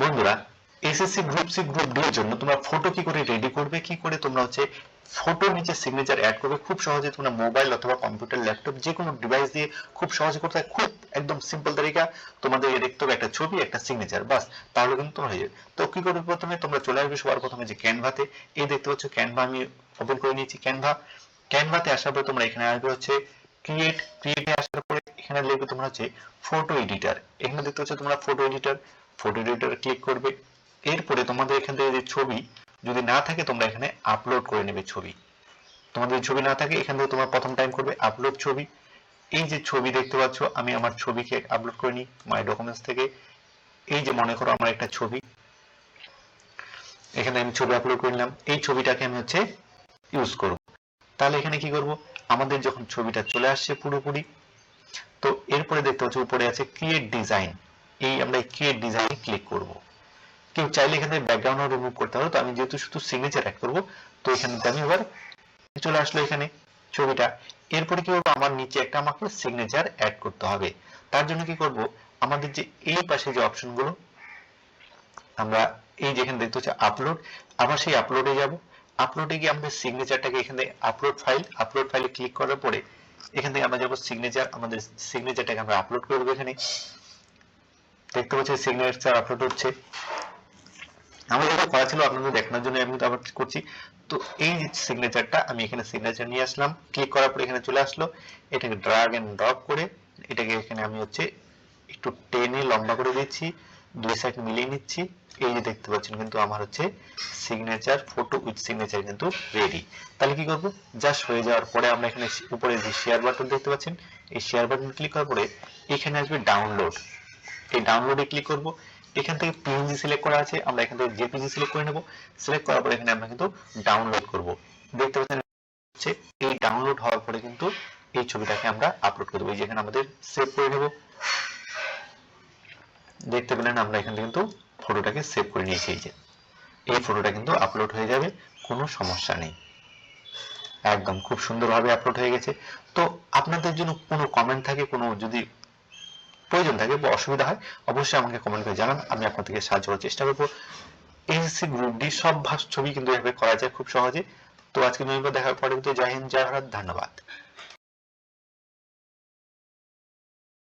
বন্ধুরা SSC group C group D এর জন্য তোমরা ফটো কি করে রেডি করবে, কি করে তোমরা হচ্ছে ফটো নিচে সিগনেচার অ্যাড করবে, খুব সহজে তোমরা মোবাইল অথবা কম্পিউটার ল্যাপটপ যে কোনো ডিভাইস দিয়ে খুব সহজে করতে হয়, খুব একদম সিম্পল তরিকা, তোমাদের দেখতে হবে একটা ছবি, একটা সিগনেচার বাস, তাহলে কিন্তু তোমার হয়ে যাবে। তো কি করবে প্রথমে? তোমরা চলে আসবে সবার প্রথমে যে ক্যানভাতে এই দেখতে পাচ্ছ ক্যানভা আমি ওপেন করে নিয়েছি ক্যানভা ক্যানভাতে আসার পর তোমরা এখানে আসবে হচ্ছে ক্রিয়েট ক্রিয়েটে আসার পরে এখানে লিখবে তোমরা হচ্ছে ফটো এডিটর এখানে দেখতে পাচ্ছ তোমরা photo editor photo editor click করবে। এরপরে তোমাদের এখান থেকে যে ছবি, যদি না থাকে তোমরা এখানে আপলোড করে নেবে ছবি। তোমাদের ছবি না থাকে, এখান থেকে তোমরা প্রথম টাইম করবে আপলোড ছবি। এই যে ছবি দেখতে পাচ্ছ, আমি আমার ছবিকে আপলোড করে নিই মাই ডকুমেন্টস থেকে। এই যে মনে করো আমার একটা ছবি, এখানে আমি ছবি আপলোড করে নিলাম। এই ছবিটাকে আমি হচ্ছে ইউজ করব। তাহলে এখানে কি করব? আমাদের যখন ছবিটা চলে আসছে পুরোপুরি, তো এরপরে দেখতে পাচ্ছ উপরে আছে ক্রিয়েট ডিজাইন এই আমরা ক্রিয়েট ডিজাইনে ক্লিক করব। কেউ চাইলে এখানে ব্যাকগ্রাউন্ড রিমুভ করতে পারো। তো আমি যেহেতু শুধু সিগনেচার অ্যাড করব, তো এখানে আমি এবার চলে আসলো এখানে ছবিটা। এরপরে কি করব? আমার নিচে একটা আমাকে সিগনেচার অ্যাড করতে হবে। তার জন্য কি করব? আমাদের যে এই পাশে যে অপশনগুলো আমরা এই যেখানে দেখতে হচ্ছে আপলোড আবার সেই আপলোডে যাব। আপলোডে গিয়ে আমাদের সিগনেচারটাকে এখানে আপলোড ফাইল আপলোড ফাইলে ক্লিক করার পরে এখান থেকে আমরা যাব সিগনেচার আমাদের সিগনেচারটাকে আমরা আপলোড করব এখানে। দেখতে পাচ্ছি সিগনেচার আপলোড হচ্ছে। আমার যেটা করা ছিল আপনাদের দেখানোর জন্য আমি আবার করছি। তো এই সিগনেচারটা আমি এখানে সিগনেচার নিয়ে আসলাম। ক্লিক করার পর এখানে চলে আসলো। এটাকে ড্রাগ এন্ড ড্রপ করে এটাকে এখানে আমি হচ্ছে একটু টেনে লম্বা করে দিচ্ছি। দুই সাইড মিলিয়ে নিচ্ছি। এই যে দেখতে পাচ্ছেন কিন্তু আমার হচ্ছে সিগনেচার ফটো উইথ সিগনেচার কিন্তু রেডি তাহলে কি করব? জাস্ট হয়ে যাওয়ার পরে আমরা এখানে উপরে যে শেয়ার বাটন দেখতে পাচ্ছেন, এই শেয়ার বাটন ক্লিক করার পরে এখানে আসবে ডাউনলোড এই ডাউনলোডে ক্লিক করব। এখান থেকে পিএনজি সিলেক্ট করা আছে, আমরা এখান থেকে জেপিজি সিলেক্ট করে নেব। সিলেক্ট করার পরে এখানে আমরা কিন্তু ডাউনলোড করব। দেখতে পাচ্ছেন, হচ্ছে এই ডাউনলোড হওয়ার পরে কিন্তু এই ছবিটাকে আমরা আপলোড করে দেবো। যেখানে আমাদের সেভ করে নেব। দেখতে পেলেন, আমরা এখানে কিন্তু ফটোটাকে সেভ করে নিয়েছি। এই যে, এই ফটোটা কিন্তু আপলোড হয়ে যাবে, কোনো সমস্যা নেই। একদম খুব সুন্দরভাবে আপলোড হয়ে গেছে। তো আপনাদের জন্য কোনো কমেন্ট থাকে? কোনো যদি প্রয়োজন থাকে বা অসুবিধা হয়, অবশ্যই আমাকে কমেন্ট করে জানান। আমি আপনাদেরকে সাহায্য করার চেষ্টা করব। এসএসসি গ্রুপ ডি সব ভাগ ছবি কিন্তু এভাবে করা যায় খুব সহজে। তো আজকে দেখার পরে কিন্তু জয় হিন্দ, জয় ভারত, ধন্যবাদ।